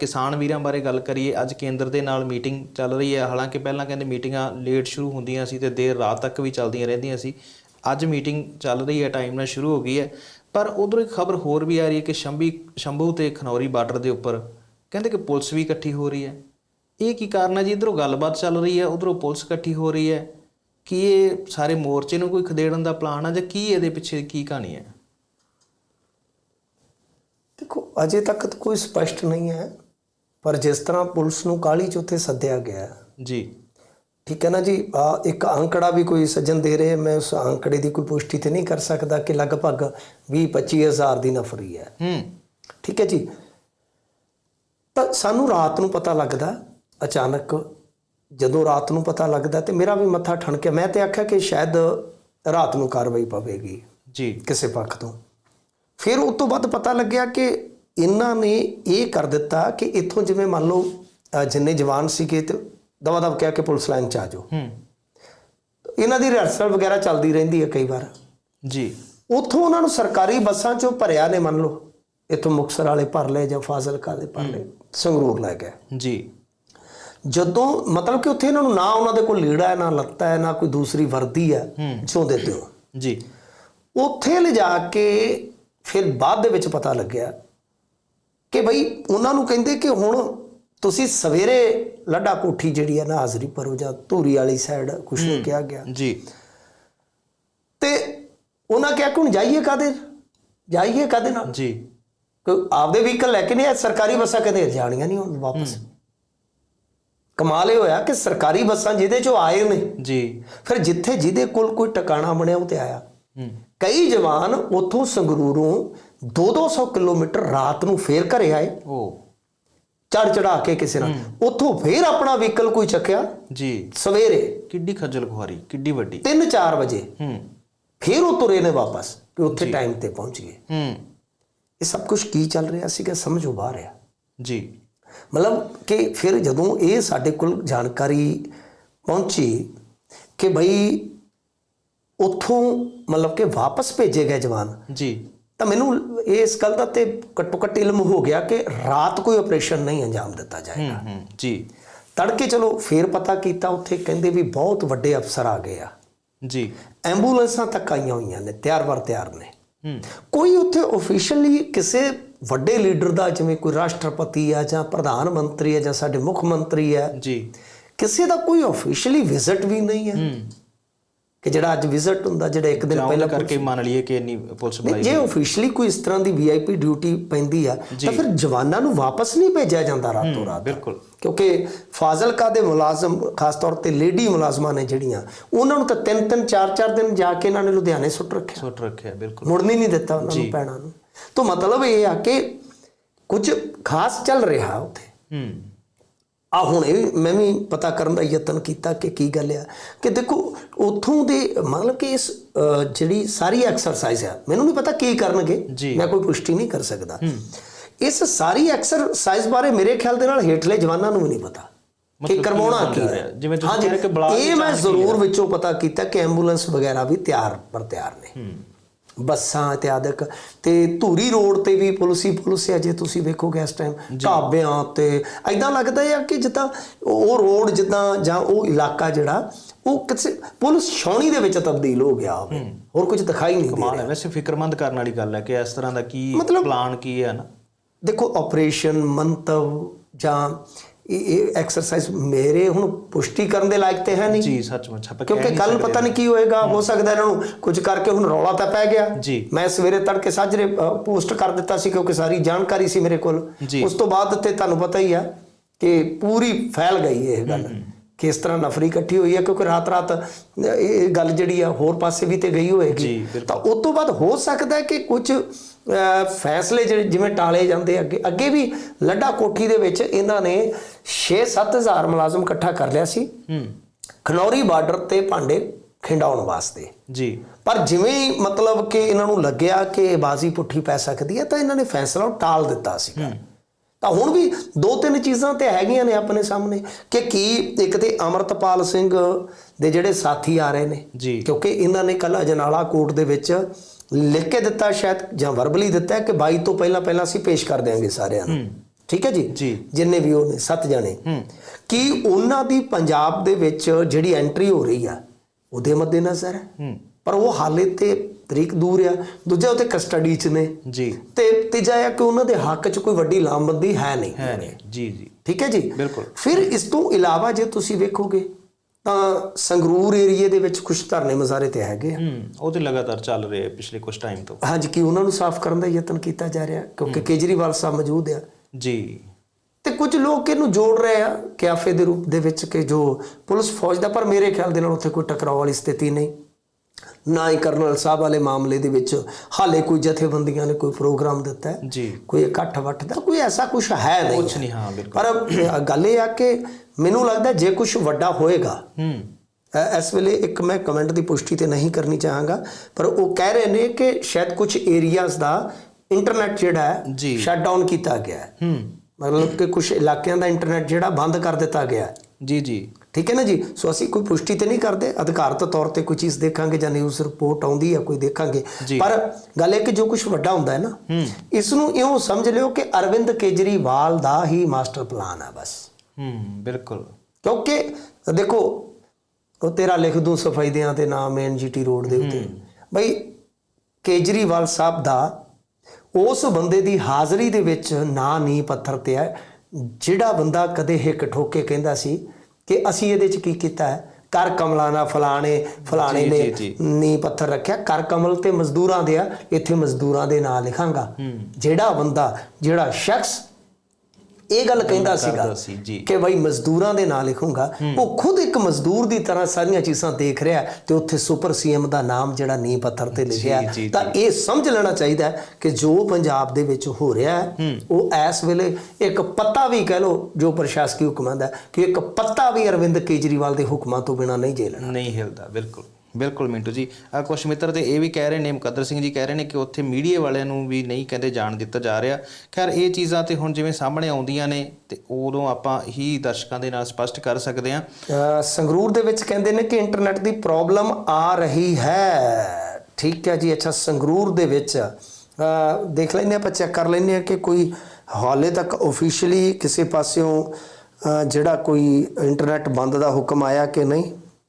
ਕਿਸਾਨ ਵੀਰਾਂ ਬਾਰੇ ਗੱਲ ਕਰੀਏ, ਅੱਜ ਕੇਂਦਰ ਦੇ ਨਾਲ ਮੀਟਿੰਗ ਚੱਲ ਰਹੀ ਹੈ। ਹਾਲਾਂਕਿ ਪਹਿਲਾਂ ਕਹਿੰਦੇ ਮੀਟਿੰਗਾਂ ਲੇਟ ਸ਼ੁਰੂ ਹੁੰਦੀਆਂ ਸੀ ਤੇ ਦੇਰ ਰਾਤ ਤੱਕ ਵੀ ਚੱਲਦੀਆਂ ਰਹਿੰਦੀਆਂ ਸੀ। ਅੱਜ ਮੀਟਿੰਗ ਚੱਲ ਰਹੀ ਹੈ, ਟਾਈਮ ਨਾਲ ਸ਼ੁਰੂ ਹੋ ਗਈ ਹੈ। ਪਰ ਉਧਰੋਂ ਇੱਕ ਖਬਰ ਹੋਰ ਵੀ ਆ ਰਹੀ ਹੈ ਕਿ ਸ਼ੰਭੀ, ਸ਼ੰਭੂ ਤੇ ਖਨੌਰੀ ਬਾਰਡਰ ਦੇ ਉੱਪਰ ਕਹਿੰਦੇ ਕਿ ਪੁਲਿਸ ਵੀ ਇਕੱਠੀ ਹੋ ਰਹੀ ਹੈ। ਇਹ ਕੀ ਕਾਰਨ ਹੈ ਜੀ? ਇਧਰੋਂ ਗੱਲਬਾਤ ਚੱਲ ਰਹੀ ਹੈ, ਉਧਰੋਂ ਪੁਲਿਸ ਇਕੱਠੀ ਹੋ ਰਹੀ ਹੈ। ਕੀ ਇਹ ਸਾਰੇ ਮੋਰਚੇ ਨੂੰ ਕੋਈ ਖਦੇੜਨ ਦਾ ਪਲਾਨ ਆ ਜਾਂ ਕੀ ਇਹਦੇ ਪਿੱਛੇ ਕੀ ਕਹਾਣੀ ਹੈ ਦੇਖੋ ਅਜੇ ਤੱਕ ਤਾਂ ਕੋਈ ਸਪਸ਼ਟ ਨਹੀਂ ਹੈ ਪਰ ਜਿਸ ਤਰ੍ਹਾਂ ਪੁਲਿਸ ਨੂੰ ਕਾਲੀ ਚ ਉੱਥੇ ਸੱਦਿਆ ਗਿਆ ਜੀ। ਠੀਕ ਹੈ ਨਾ ਜੀ? ਆ ਇੱਕ ਅੰਕੜਾ ਵੀ ਕੋਈ ਸੱਜਣ ਦੇ ਰਹੇ ਮੈਂ ਉਸ ਅੰਕੜੇ ਦੀ ਕੋਈ ਪੁਸ਼ਟੀ ਤੇ ਨਹੀਂ ਕਰ ਸਕਦਾ ਕਿ ਲਗਭਗ 20 25 ਹਜ਼ਾਰ ਦੀ ਨਫਰੀ ਹੈ। ਹੂੰ। ਠੀਕ ਹੈ ਜੀ? ਤਾਂ ਸਾਨੂੰ ਰਾਤ ਨੂੰ ਪਤਾ ਲੱਗਦਾ ਅਚਾਨਕ ਜਦੋਂ ਰਾਤ ਨੂੰ ਪਤਾ ਲੱਗਦਾ ਤੇ ਮੇਰਾ ਵੀ ਮੱਥਾ ਠਣਕਿਆ। ਮੈਂ ਤੇ ਆਖਿਆ ਕਿ ਸ਼ਾਇਦ ਰਾਤ ਨੂੰ ਕਾਰਵਾਈ ਪਵੇਗੀ ਜੀ। ਕਿਸੇ ਪੱਖ ਤੋਂ। ਫਿਰ ਉਸ ਤੋਂ ਬਾਅਦ ਪਤਾ ਲੱਗਿਆ ਕਿ ਇਹਨਾਂ ਨੇ ਇਹ ਕਰ ਦਿੱਤਾ ਕਿ ਇੱਥੋਂ ਜਿਵੇਂ ਮੰਨ ਲਓ ਜਿੰਨੇ ਜਵਾਨ ਸੀਗੇ ਤੇ ਦਵਾ ਦਵ ਕਹਿ ਕੇ ਪੁਲਿਸ ਲਾਈਨ ਚ ਆ ਜਾਓ। ਹੂੰ। ਇਹਨਾਂ ਦੀ ਰਿਹਰਸਲ ਵਗੈਰਾ ਚੱਲਦੀ ਰਹਿੰਦੀ ਹੈ ਕਈ ਵਾਰ। ਜੀ। ਉੱਥੋਂ ਉਹਨਾਂ ਨੂੰ ਸਰਕਾਰੀ ਬੱਸਾਂ ਚੋਂ ਭਰਿਆ ਨੇ ਮੰਨ ਲਓ ਇੱਥੋਂ ਮੁਕਤਸਰ ਵਾਲੇ ਭਰ ਲਏ ਜਾਂ ਫਾਜ਼ਿਲਕਾ ਦੇ ਭਰ ਲਏ ਸੰਗਰੂਰ ਲੈ ਗਏ। ਜੀ। ਜਦੋਂ ਮਤਲਬ ਕਿ ਉੱਥੇ ਇਹਨਾਂ ਨੂੰ ਨਾ ਉਹਨਾਂ ਦੇ ਕੋਲ ਲੀੜਾ ਹੈ ਨਾ ਲੱਤਾ ਹੈ ਨਾ ਕੋਈ ਦੂਸਰੀ ਵਰਦੀ ਹੈ ਜੋ ਦੇ ਦਿਓ। ਜੀ। ਉੱਥੇ ਲਿਜਾ ਕੇ ਫਿਰ ਬਾਅਦ ਦੇ ਵਿੱਚ ਪਤਾ ਲੱਗਿਆ ਕਿ ਬਈ ਉਹਨਾਂ ਨੂੰ ਕਹਿੰਦੇ ਕਿ ਹੁਣ ਤੁਸੀਂ ਸਵੇਰੇ ਲੱਡਾ ਕੋਠੀ ਜਿਹੜੀ ਹੈ ਨਾ ਹਾਜ਼ਰੀ ਭਰੋ ਜਾਂ ਧੂਰੀ ਵਾਲੀ ਸਾਈਡ ਕੁਛ ਨੂੰ ਕਿਹਾ ਗਿਆ। ਜੀ। ਤੇ ਉਹਨਾਂ ਕਿਹਾ ਕਿ ਹੁਣ ਜਾਈਏ ਕਾਦੇ ਜਾਈਏ ਕਾਦੇ ਨਾਲ? ਜੀ। ਕਿ ਆਪਦੇ ਵਹੀਕਲ ਲੈ ਕੇ ਨਹੀਂ ਆਏ? ਸਰਕਾਰੀ ਬੱਸਾਂ ਕਹਿੰਦੇ ਜਾਣੀਆਂ ਨਹੀਂ ਹੁਣ ਵਾਪਸ। ਕਮਾਲ ਇਹ ਹੋਇਆ ਕਿ ਸਰਕਾਰੀ ਬੱਸਾਂ ਜਿਹਦੇ ਚੋਂ ਆਏ ਨੇ। ਜੀ। ਫਿਰ ਜਿੱਥੇ ਜਿਹਦੇ ਕੋਲ ਕੋਈ ਟਿਕਾਣਾ ਬਣਿਆ ਉਹ ਤੇ ਆਇਆ। ਕਈ ਜਵਾਨ ਉੱਥੋਂ ਸੰਗਰੂਰੋਂ 2-200 ਕਿਲੋਮੀਟਰ ਰਾਤ ਨੂੰ ਫੇਰ ਘਰੇ ਆਏ। ਉਹ ਚੜ ਚੜਾ ਕੇ ਕਿਸੇ ਨਾਲ। ਉੱਥੋਂ ਫੇਰ ਆਪਣਾ ਵਹੀਕਲ ਕੋਈ ਚੱਕਿਆ? ਜੀ। ਸਵੇਰੇ। ਕਿੱਡੀ ਖੱਜਲ ਖੁਆਰੀ ਕਿੱਡੀ ਵੱਡੀ। 3-4 ਵਜੇ। ਹੂੰ। ਫੇਰ ਉਹ ਤੁਰੇ ਨੇ ਵਾਪਸ। ਕਿ ਉੱਥੇ ਟਾਈਮ ਤੇ ਪਹੁੰਚ ਗਏ। ਹੂੰ। ਇਹ ਸਭ ਕੁਝ ਕੀ ਚੱਲ ਰਿਹਾ ਸੀਗਾ? ਸਮਝੋ ਬਾਹਰ ਆ। ਜੀ। ਮਤਲਬ ਕਿ ਫਿਰ ਜਦੋਂ ਇਹ ਸਾਡੇ ਕੋਲ ਜਾਣਕਾਰੀ ਪਹੁੰਚੀ ਕਿ ਭਈ ਉੱਥੋਂ ਮਤਲਬ ਕਿ ਵਾਪਸ ਭੇਜੇ ਗਏ ਜਵਾਨ। ਜੀ। ਤਾਂ ਮੈਨੂੰ ਇਸ ਗੱਲ ਦਾ ਤੇ ਘੱਟੋ ਘੱਟ ਇਲਮ ਹੋ ਗਿਆ ਕਿ ਰਾਤ ਕੋਈ ਆਪਰੇਸ਼ਨ ਨਹੀਂ ਅੰਜਾਮ ਦਿੱਤਾ ਜਾਏਗਾ। ਜੀ। ਤੜਕੇ ਚਲੋ ਫੇਰ ਪਤਾ ਕੀਤਾ ਉੱਥੇ ਕਹਿੰਦੇ ਵੀ ਬਹੁਤ ਵੱਡੇ ਅਫਸਰ ਆ ਗਏ ਆ। ਜੀ। ਐਂਬੂਲੈਂਸਾਂ ਤੱਕ ਆਈਆਂ ਹੋਈਆਂ ਨੇ ਤਿਆਰ ਵਰ ਤਿਆਰ ਨੇ। ਕੋਈ ਉੱਥੇ ਆਫੀਸ਼ੀਅਲੀ ਕਿਸੇ ਵੱਡੇ ਲੀਡਰ ਦਾ ਜਿਵੇਂ ਕੋਈ ਰਾਸ਼ਟਰਪਤੀ ਆ ਜਾਂ ਪ੍ਰਧਾਨ ਮੰਤਰੀ ਆ ਜਾਂ ਸਾਡੇ ਮੁੱਖ ਮੰਤਰੀ ਆ ਜੀ। ਕਿਸੇ ਦਾ ਕੋਈ ਆਫੀਸ਼ੀਅਲੀ ਵਿਜ਼ਿਟ ਵੀ ਨਹੀਂ ਹੂੰ। ਕਿ ਜਿਹੜਾ ਅੱਜ ਵਿਜ਼ਿਟ ਹੁੰਦਾ ਜਿਹੜਾ ਇੱਕ ਦਿਨ ਪਹਿਲਾਂ ਕਰਕੇ ਮੰਨ ਲਈਏ ਕਿ ਇੰਨੀ ਪੁਲਿਸ ਬੁਲਾਈ ਜੇ ਆਫੀਸ਼ੀਅਲੀ ਕੋਈ ਇਸ ਤਰ੍ਹਾਂ ਦੀ ਵੀਆਈਪੀ ਡਿਊਟੀ ਪੈਂਦੀ ਆ ਤਾਂ ਫਿਰ ਜਵਾਨਾਂ ਨੂੰ ਵਾਪਸ ਨਹੀਂ ਭੇਜਿਆ ਜਾਂਦਾ ਰਾਤੋਂ ਰਾਤ। ਬਿਲਕੁਲ। ਕਿਉਂਕਿ ਫਾਜ਼ਿਲਕਾ ਦੇ ਮੁਲਾਜ਼ਮ ਖਾਸ ਤੌਰ ਤੇ ਲੇਡੀ ਮੁਲਾਜ਼ਮਾਂ ਨੇ ਜਿਹੜੀਆਂ ਉਹਨਾਂ ਨੂੰ ਤਾਂ ਤਿੰਨ ਤਿੰਨ ਚਾਰ ਚਾਰ ਦਿਨ ਜਾ ਕੇ ਇਹਨਾਂ ਨੇ ਲੁਧਿਆਣੇ ਸੁੱਟ ਰੱਖਿਆ। ਸੁੱਟ ਰੱਖਿਆ ਬਿਲਕੁਲ। ਮੁੜਨੀ ਨਹੀਂ ਦਿੱਤਾ ਉਹਨਾਂ ਨੂੰ ਪੈਣਾ ਨੂੰ। ਤਾਂ ਮਤਲਬ ਇਹ ਆ ਕਿ ਕੁਝ ਖਾਸ ਚੱਲ ਰਿਹਾ ਉੱਥੇ। ਹੂੰ। ਆ ਹੁਣ ਇਹ ਮੈਂ ਵੀ ਪਤਾ ਕਰਨ ਦਾ ਯਤਨ ਕੀਤਾ ਕਿ ਕੀ ਗੱਲ ਆ। ਕਿ ਦੇਖੋ ਉਥੋਂ ਦੇ ਮਤਲਬ ਕਿ ਇਸ ਜਿਹੜੀ ਸਾਰੀ ਐਕਸਰਸਾਈਜ਼ ਆ ਮੈਨੂੰ ਨਹੀਂ ਪਤਾ ਕੀ ਕਰਨਗੇ। ਮੈਂ ਕੋਈ ਪੁਸ਼ਟੀ ਨਹੀਂ ਕਰ ਸਕਦਾ। ਇਸ ਸਾਰੀ ਐਕਸਰਸਾਈਜ਼ ਬਾਰੇ ਮੇਰੇ ਖਿਆਲ ਦੇ ਨਾਲ ਹੇਠਲੇ ਜਵਾਨਾਂ ਨੂੰ ਵੀ ਨਹੀਂ ਪਤਾ ਕਿ ਕਰਵਾਉਣਾ ਕੀ? ਹੈ। ਜਿਵੇਂ ਤੁਸੀਂ ਕਹਿ ਰਹੇ ਕਿ ਬਲਾਕ ਇਹ ਮੈਂ ਜ਼ਰੂਰ ਵਿੱਚੋਂ ਪਤਾ ਕੀਤਾ ਕਿ ਐਂਬੂਲੈਂਸ ਵਗੈਰਾ ਵੀ ਤਿਆਰ ਪਰ ਤਿਆਰ ਨੇ। ਬੱਸਾਂ ਇਤਿਆਦਿਕ ਤੇ ਧੂਰੀ ਰੋਡ ਤੇ ਵੀ ਪੁਲਿਸ ਹੀ ਪੁਲਿਸ ਹੈ ਜੇ ਤੁਸੀਂ ਵੇਖੋਗੇ ਇਸ ਟਾਈਮ ਢਾਬਿਆਂ ਤੇ। ਐਦਾਂ ਲੱਗਦਾ ਹੈ ਕਿ ਜਿੱਦਾਂ ਉਹ ਰੋਡ ਜਿੱਦਾਂ ਜਾਂ ਉਹ ਇਲਾਕਾ ਜਿਹੜਾ ਉਹ ਕਿਸੇ ਪੁਲਿਸ ਛਾਉਣੀ ਦੇ ਵਿੱਚ ਤਬਦੀਲ ਹੋ ਗਿਆ ਹੋਵੇ। ਹੋਰ ਕੁਝ ਦਿਖਾਈ ਨਹੀਂ ਦੇ ਕਮਾਲ ਰਿਹਾ। ਹੈ ਵੈਸੇ ਫਿਕਰਮੰਦ ਕਰਨ ਵਾਲੀ ਗੱਲ ਹੈ ਕਿ ਇਸ ਤਰ੍ਹਾਂ ਦਾ ਕੀ ਪਲਾਨ ਕੀ ਹੈ ਨਾ? ਦੇਖੋ ਆਪਰੇਸ਼ਨ ਮੰਤਵ ਜਾਂ ਇਹ ਐਕਸਰਸਾਈਜ਼ ਮੇਰੇ ਹੁਣ ਪੁਸ਼ਟੀ ਕਰਨ ਦੇ ਲਾਇਕ ਤੇ ਹੈ ਨਹੀਂ ਜੀ ਸੱਚਮੁੱਚ ਆਪਾਂ ਕਿਉਂਕਿ ਕੱਲ। ਪਤਾ ਨਹੀਂ ਕੀ ਹੋਏਗਾ ਹੋ ਸਕਦਾ ਇਹਨਾਂ ਨੂੰ ਕੁਝ ਕਰਕੇ ਹੁਣ ਰੌਲਾ ਤਾਂ ਪੈ ਗਿਆ ਜੀ। ਮੈਂ ਸਵੇਰੇ ਤੜਕੇ ਸਾਜਰੇ ਪੋਸਟ ਕਰ ਦਿੱਤਾ ਸੀ ਕਿਉਂਕਿ ਸਾਰੀ ਜਾਣਕਾਰੀ ਸੀ ਮੇਰੇ ਕੋਲ। ਉਸ ਤੋਂ ਬਾਅਦ ਤੇ ਤੁਹਾਨੂੰ ਪਤਾ ਹੀ ਆ ਕਿ ਪੂਰੀ ਫੈਲ ਗਈ ਇਹ ਗੱਲ ਕਿ ਇਸ ਤਰ੍ਹਾਂ ਨਫਰੀ ਇਕੱਠੀ ਹੋਈ ਹੈ ਕਿਉਂਕਿ ਰਾਤ ਰਾਤ ਇਹ ਗੱਲ ਜਿਹੜੀ ਆ ਹੋਰ ਪਾਸੇ ਵੀ ਤੇ ਗਈ ਹੋਏਗੀ। ਤਾਂ ਉਸ ਤੋਂ ਬਾਅਦ ਹੋ ਸਕਦਾ ਹੈ ਕਿ ਕੁਝ ਫੈਸਲੇ ਜਿਹੜੇ ਜਿਵੇਂ ਟਾਲੇ ਜਾਂਦੇ ਅੱਗੇ ਅੱਗੇ ਵੀ ਲੱਡਾ ਕੋਠੀ ਦੇ ਵਿੱਚ ਇਹਨਾਂ ਨੇ 6-7 ਹਜ਼ਾਰ ਮੁਲਾਜ਼ਮ ਇਕੱਠਾ ਕਰ ਲਿਆ ਸੀ। ਹੂੰ। ਖਨੌਰੀ ਬਾਰਡਰ ਤੇ ਭਾਂਡੇ ਖਿੰਡਾਉਣ ਵਾਸਤੇ। ਜੀ। ਪਰ ਜਿਵੇਂ ਹੀ ਮਤਲਬ ਕਿ ਇਹਨਾਂ ਨੂੰ ਲੱਗਿਆ ਕਿ ਇਹ ਬਾਜ਼ੀ ਪੁੱਠੀ ਪੈ ਸਕਦੀ ਹੈ ਤਾਂ ਇਹਨਾਂ ਨੇ ਫੈਸਲਾ ਟਾਲ ਦਿੱਤਾ ਸੀਗਾ। ਤਾਂ ਹੁਣ ਵੀ ਦੋ ਤਿੰਨ ਚੀਜ਼ਾਂ ਤੇ ਹੈਗੀਆਂ ਨੇ ਆਪਣੇ ਸਾਹਮਣੇ ਕਿ ਕੀ ਇੱਕ ਤੇ ਅਮਰਤਪਾਲ ਸਿੰਘ ਦੇ ਜਿਹੜੇ ਸਾਥੀ ਆ ਰਹੇ ਨੇ ਕਿਉਂਕਿ ਇਹਨਾਂ ਨੇ ਕੱਲ ਅਜਨਾਲਾ ਕੋਰਟ ਦੇ ਵਿੱਚ ਲਿਖ ਕੇ ਦਿੱਤਾ ਸ਼ਾਇਦ ਜਾਂ ਵਰਬਲੀ ਦਿੱਤਾ ਕਿ 22 ਤੋਂ ਪਹਿਲਾਂ ਪਹਿਲਾਂ ਅਸੀਂ ਪੇਸ਼ ਕਰ ਦਿਆਂਗੇ ਸਾਰਿਆਂ ਨੂੰ। ਠੀਕ ਹੈ ਜੀ। ਜਿੰਨੇ ਵੀ ਉਹ ਨੇ ਸੱਤ ਜਣੇ। ਕੀ ਉਹਨਾਂ ਦੀ ਪੰਜਾਬ ਦੇ ਵਿੱਚ ਜਿਹੜੀ ਐਂਟਰੀ ਹੋ ਰਹੀ ਆ ਉਹਦੇ ਮੱਦੇ ਨਜ਼ਰ ਹੂੰ। ਪਰ ਉਹ ਹਾਲੇ ਤੇ ਤਰੀਕ ਦੂਰ ਆ। ਦੂਜਾ ਉਹ ਤੇ ਕਸਟਡੀ 'ਚ ਨੇ। ਜੀ। ਤੇ ਤੀਜਾ ਇਹ ਕਿ ਉਹਨਾਂ ਦੇ ਹੱਕ 'ਚ ਕੋਈ ਵੱਡੀ ਲਾਮਬੰਦੀ ਹੈ ਨਹੀਂ। ਹੈ ਨਹੀਂ। ਜੀ ਜੀ। ਠੀਕ ਹੈ ਜੀ? ਬਿਲਕੁਲ। ਫਿਰ ਇਸ ਤੋਂ ਇਲਾਵਾ ਜੇ ਤੁਸੀਂ ਵੇਖੋਗੇ ਤਾਂ ਸੰਗਰੂਰ ਏਰੀਏ ਦੇ ਵਿੱਚ ਕੁਝ ਧਰਨੇ ਮਜ਼ਾਰੇ ਤੇ ਹੈਗੇ ਆ। ਹੂੰ ਉਹ ਤੇ ਲਗਾਤਾਰ ਚੱਲ ਰਹੇ ਆ ਪਿਛਲੇ ਕੁਝ ਟਾਈਮ ਤੋਂ। ਹਾਂਜੀ ਕੀ ਉਹਨਾਂ ਨੂੰ ਸਾਫ਼ ਕਰਨ ਦਾ ਯਤਨ ਕੀਤਾ ਜਾ ਰਿਹਾ ਕਿਉਂਕਿ ਕੇਜਰੀਵਾਲ ਸਾਹਿਬ ਮੌਜੂਦ ਆ। ਜੀ। ਤੇ ਕੁਝ ਲੋਕ ਇਹਨੂੰ ਜੋੜ ਰਹੇ ਆ ਕਿਆਫੇ ਦੇ ਰੂਪ ਦੇ ਵਿੱਚ ਕਿ ਜੋ ਪੁਲਿਸ ਫੌਜ ਦਾ ਪਰ ਮੇਰੇ ਖਿਆਲ ਦੇ ਨਾਲ ਉੱਥੇ ਕੋਈ ਟਕਰਾਅ ਵਾਲੀ ਸਥਿਤੀ ਨਹੀਂ। ਨਾ ਹੀ ਕਰਨਲ ਸਾਹਿਬ ਵਾਲੇ ਮਾਮਲੇ ਦੇ ਵਿੱਚ ਹਾਲੇ ਕੋਈ ਜਥੇਬੰਦੀਆਂ ਨੇ ਕੋਈ ਪ੍ਰੋਗਰਾਮ ਦਿੱਤਾ ਹੈ ਜੀ। ਕੋਈ ਇਕੱਠ ਵੱਠ ਦਾ ਕੋਈ ਐਸਾ ਕੁਝ ਹੈ ਨਹੀਂ। ਕੁਝ ਨਹੀਂ ਹਾਂ ਬਿਲਕੁਲ। ਪਰ ਗੱਲ ਇਹ ਆ ਕਿ ਮੈਨੂੰ ਲੱਗਦਾ ਜੇ ਕੁਝ ਵੱਡਾ ਹੋਏਗਾ ਹੂੰ। ਇਸ ਵੇਲੇ ਇੱਕ ਮੈਂ ਕਮੈਂਟ ਦੀ ਪੁਸ਼ਟੀ ਤੇ ਨਹੀਂ ਕਰਨੀ ਚਾਹਾਂਗਾ ਪਰ ਉਹ ਕਹਿ ਰਹੇ ਨੇ ਕਿ ਸ਼ਾਇਦ ਕੁਝ ਏਰੀਆਜ਼ ਦਾ ਇੰਟਰਨੈਟ ਜਿਹੜਾ ਹੈ। ਸ਼ਟ ਡਾਊਨ ਕੀਤਾ ਗਿਆ ਹੈ। ਹੂੰ। ਮਤਲਬ ਕਿ ਕੁਝ ਇਲਾਕਿਆਂ ਦਾ ਇੰਟਰਨੈਟ ਜਿਹੜਾ ਬੰਦ ਕਰ ਦਿੱਤਾ ਗਿਆ ਹੈ। ਜੀ ਜੀ। ਠੀਕ ਹੈ ਨਾ ਜੀ? ਸੋ ਅਸੀਂ ਕੋਈ ਪੁਸ਼ਟੀ ਤੇ ਨਹੀਂ ਕਰਦੇ। ਅਧਿਕਾਰਤ ਤੌਰ ਤੇ ਕੋਈ ਚੀਜ਼ ਦੇਖਾਂਗੇ ਜਾਂ ਨਿਊਜ਼ ਰਿਪੋਰਟ ਆਉਂਦੀ ਹੈ ਕੋਈ ਦੇਖਾਂਗੇ। ਪਰ ਗੱਲ ਇਹ ਕਿ ਜੋ ਕੁਝ ਵੱਡਾ ਹੁੰਦਾ ਹੈ ਨਾ ਇਸ ਨੂੰ ਇਉਂ ਸਮਝ ਲਿਓ ਕਿ ਅਰਵਿੰਦ ਕੇਜਰੀਵਾਲ ਦਾ ਹੀ ਮਾਸਟਰ ਪਲਾਨ ਹੈ ਬਸ। ਹੂੰ ਬਿਲਕੁਲ। ਕਿਉਂਕਿ ਦੇਖੋ ਉਹ ਤੇਰਾ ਲਿਖ ਦੂੰ ਸਫਾਈਦਿਆਂ ਤੇ ਨਾਮ ਐਨਜੀਟੀ ਰੋਡ ਦੇ ਉੱਤੇ। ਬਈ ਕੇਜਰੀਵਾਲ ਸਾਹਿਬ ਦਾ ਉਸ ਬੰਦੇ ਦੀ ਹਾਜ਼ਰੀ ਦੇ ਵਿੱਚ ਨਾਂ ਨੀ ਪੱਥਰ ਤੇ ਹੈ ਜਿਹੜਾ ਬੰਦਾ ਕਦੇ ਹਿੱਕ ਠੋਕ ਕਹਿੰਦਾ ਸੀ ਕਿ ਅਸੀਂ ਇਹਦੇ 'ਚ ਕੀ ਕੀਤਾ ਹੈ? ਕਰ ਕਮਲਾਨਾ ਫਲਾਣੇ ਫਲਾਣੇ ਨੇ। ਨੀ ਪੱਥਰ ਰੱਖਿਆ। ਕਰ ਕਮਲ ਤੇ ਮਜ਼ਦੂਰਾਂ ਦੇ ਆ ਇੱਥੇ ਮਜ਼ਦੂਰਾਂ ਦੇ ਨਾਂ ਲਿਖਾਂਗਾ। ਜਿਹੜਾ ਬੰਦਾ ਜਿਹੜਾ ਸ਼ਖਸ ਇਹ ਗੱਲ ਕਹਿੰਦਾ ਸੀਗਾ। ਕਿ ਭਾਈ ਮਜ਼ਦੂਰਾਂ ਦੇ ਨਾਂ ਲਿਖੂੰਗਾ। ਉਹ ਖੁਦ ਇੱਕ ਮਜ਼ਦੂਰ ਦੀ ਤਰ੍ਹਾਂ ਸਾਰੀਆਂ ਚੀਜ਼ਾਂ ਦੇਖ ਰਿਹਾ ਤੇ ਉੱਥੇ ਸੁਪਰ ਸੀਐਮ ਦਾ ਨਾਮ ਜਿਹੜਾ ਨੀ ਪੱਥਰ ਤੇ ਲਿਖਿਆ ਤਾਂ ਇਹ ਸਮਝ ਲੈਣਾ ਚਾਹੀਦਾ ਕਿ ਜੋ ਪੰਜਾਬ ਦੇ ਵਿੱਚ ਹੋ ਰਿਹਾ ਹੈ ਉਹ ਇਸ ਵੇਲੇ ਇੱਕ ਪੱਤਾ ਵੀ ਕਹਿ ਲੋ ਜੋ ਪ੍ਰਸ਼ਾਸਕੀ ਹੁਕਮਾਂ ਦਾ ਕਿ ਇੱਕ ਪੱਤਾ ਵੀ ਅਰਵਿੰਦ ਕੇਜਰੀਵਾਲ ਦੇ ਹੁਕਮਾਂ ਤੋਂ ਬਿਨਾ ਨਹੀਂ ਝੇਲਣਾ ਨਹੀਂ ਹਿਲਦਾ ਬਿਲਕੁਲ। ਬਿਲਕੁਲ ਮਿੰਟੂ ਜੀ। ਆ ਕੁਛ ਮਿੱਤਰ ਤੇ ਇਹ ਵੀ ਕਹਿ ਰਹੇ ਨੇ, ਮੁਕੱਦਰ ਸਿੰਘ ਜੀ ਕਹਿ ਰਹੇ ਨੇ ਕਿ ਉੱਥੇ ਮੀਡੀਆ ਵਾਲਿਆਂ ਨੂੰ ਵੀ ਨਹੀਂ ਕਹਿੰਦੇ ਜਾਣ ਦਿੱਤਾ ਜਾ ਰਿਹਾ। ਖੈਰ, ਇਹ ਚੀਜ਼ਾਂ ਤੇ ਹੁਣ ਜਿਵੇਂ ਸਾਹਮਣੇ ਆਉਂਦੀਆਂ ਨੇ ਤੇ ਉਦੋਂ ਆਪਾਂ ਹੀ ਦਰਸ਼ਕਾਂ ਦੇ ਨਾਲ ਸਪਸ਼ਟ ਕਰ ਸਕਦੇ ਹਾਂ। ਸੰਗਰੂਰ ਦੇ ਵਿੱਚ ਕਹਿੰਦੇ ਨੇ ਕਿ ਇੰਟਰਨੈਟ ਦੀ ਪ੍ਰੋਬਲਮ ਆ ਰਹੀ ਹੈ। ਠੀਕ ਹੈ ਜੀ, ਅੱਛਾ, ਸੰਗਰੂਰ ਦੇ ਵਿੱਚ ਦੇਖ ਲੈਂਦੇ ਆਪਾਂ ਚੈੱਕ ਕਰ ਲੈਂਦੇ ਆ ਕਿ ਕੋਈ ਹਾਲੇ ਤੱਕ ਆਫੀਸ਼ੀਅਲੀ ਕਿਸੇ ਪਾਸਿਓਂ ਜਿਹੜਾ ਕੋਈ ਇੰਟਰਨੈਟ ਬੰਦ ਦਾ ਹੁਕਮ ਆਇਆ ਕਿ ਨਹੀਂ।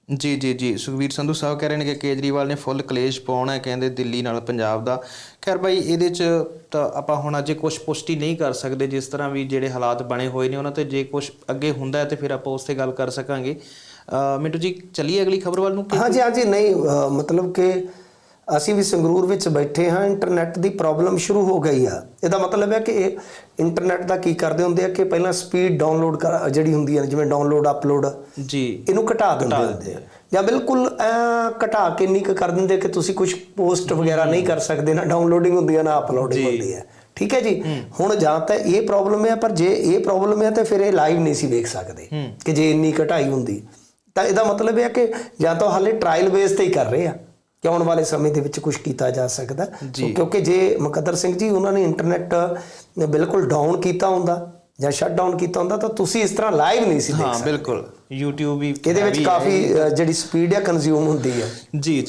ਜੀ ਜੀ ਜੀ। ਸੁਖਵੀਰ ਸੰਧੂ ਸਾਹਿਬ ਕਹਿ ਰਹੇ ਨੇ ਕਿ ਕੇਜਰੀਵਾਲ ਨੇ ਫੁੱਲ ਕਲੇਸ਼ ਪਾਉਣਾ ਹੈ, ਕਹਿੰਦੇ ਦਿੱਲੀ ਨਾਲ ਪੰਜਾਬ ਦਾ। ਖੈਰ ਭਾਈ ਇਹਦੇ ਚ ਤਾਂ ਆਪਾਂ ਹੁਣ ਅਜੇ ਕੁਝ ਪੁਸ਼ਟੀ ਨਹੀਂ ਕਰ ਸਕਦੇ, ਜਿਸ ਤਰ੍ਹਾਂ ਵੀ ਜਿਹੜੇ ਹਾਲਾਤ ਬਣੇ ਹੋਏ ਨੇ ਉਹਨਾਂ ਤੇ ਜੇ ਕੁਝ ਅੱਗੇ ਹੁੰਦਾ ਹੈ ਤੇ ਫਿਰ ਆਪਾਂ ਉਸ ਤੇ ਗੱਲ ਕਰ ਸਕਾਂਗੇ। ਮਿੰਟੂ ਜੀ, ਚੱਲੀਏ ਅਗਲੀ ਖਬਰ ਵੱਲ ਨੂੰ? ਹਾਂਜੀ ਹਾਂਜੀ, ਨਹੀਂ ਮਤਲਬ ਕਿ ਅਸੀਂ ਵੀ ਸੰਗਰੂਰ ਵਿੱਚ ਬੈਠੇ ਹਾਂ ਇੰਟਰਨੈਟ ਦੀ ਪ੍ਰੋਬਲਮ ਸ਼ੁਰੂ ਹੋ ਗਈ ਆ। ਇਹਦਾ ਮਤਲਬ ਹੈ ਕਿ ਇਹ ਇੰਟਰਨੈਟ ਦਾ ਕੀ ਕਰਦੇ ਹੁੰਦੇ ਆ ਕਿ ਪਹਿਲਾਂ ਸਪੀਡ ਡਾਊਨਲੋਡ ਜਿਹੜੀ ਹੁੰਦੀ ਹੈ ਜਿਵੇਂ ਡਾਊਨਲੋਡ ਅਪਲੋਡ ਜੀ। ਇਹਨੂੰ ਘਟਾ ਦਿੰਦੇ ਹੁੰਦੇ ਆ। ਜਾਂ ਬਿਲਕੁਲ ਘਟਾ ਕੇ ਕੁ ਕਰ ਦਿੰਦੇ ਕਿ ਤੁਸੀਂ ਕੁਝ ਪੋਸਟ ਵਗੈਰਾ ਨਹੀਂ ਕਰ ਸਕਦੇ ਨਾ ਡਾਊਨਲੋਡਿੰਗ ਹੁੰਦੀ ਹੈ ਨਾ ਅਪਲੋਡਿੰਗ ਹੁੰਦੀ ਹੈ ਠੀਕ ਹੈ ਜੀ? ਹੁਣ ਜਾਂ ਤਾਂ ਇਹ ਪ੍ਰੋਬਲਮ ਹੈ ਪਰ ਜੇ ਇਹ ਪ੍ਰੋਬਲਮ ਹੈ ਤਾਂ ਫਿਰ ਇਹ ਲਾਈਵ ਨਹੀਂ ਸੀ ਵੇਖ ਸਕਦੇ ਕਿ ਜੇ ਇੰਨੀ ਘਟਾਈ ਹੁੰਦੀ। ਤਾਂ ਇਹਦਾ ਮਤਲਬ ਇਹ ਹੈ ਕਿ ਜਾਂ ਤਾਂ ਹਾਲੇ ਟ੍ਰਾਇਲ ਬੇਸ ਤੇ ਹੀ ਕਰ ਰਹੇ ਆ। ਕਿ ਆਉਣ ਵਾਲੇ ਸਮੇਂ ਦੇ ਵਿੱਚ ਕੁਝ ਕੀਤਾ ਜਾ ਸਕਦਾ ਕਿਉਂਕਿ ਜੇ ਮੁਕੱਦਰ ਸਿੰਘ ਜੀ ਉਹਨਾਂ ਨੇ ਇੰਟਰਨੈਟ ਬਿਲਕੁਲ ਡਾਊਨ ਕੀਤਾ ਹੁੰਦਾ ਜਾਂ ਸ਼ਟ ਡਾਊਨ ਕੀਤਾ ਹੁੰਦਾ ਤਾਂ ਤੁਸੀਂ ਇਸ ਤਰ੍ਹਾਂ ਲਾਈਵ ਨਹੀਂ ਸੀ ਦੇਖ ਹਾਂ ਸਕਦੇ। ਬਿਲਕੁਲ। YouTube ਵੀ ਇਹਦੇ ਵਿੱਚ ਹੈ। ਕਾਫੀ ਜਿਹੜੀ ਸਪੀਡ ਆ ਕੰਜ਼ਿਊਮ ਹੁੰਦੀ ਹੈ। ਜੀ।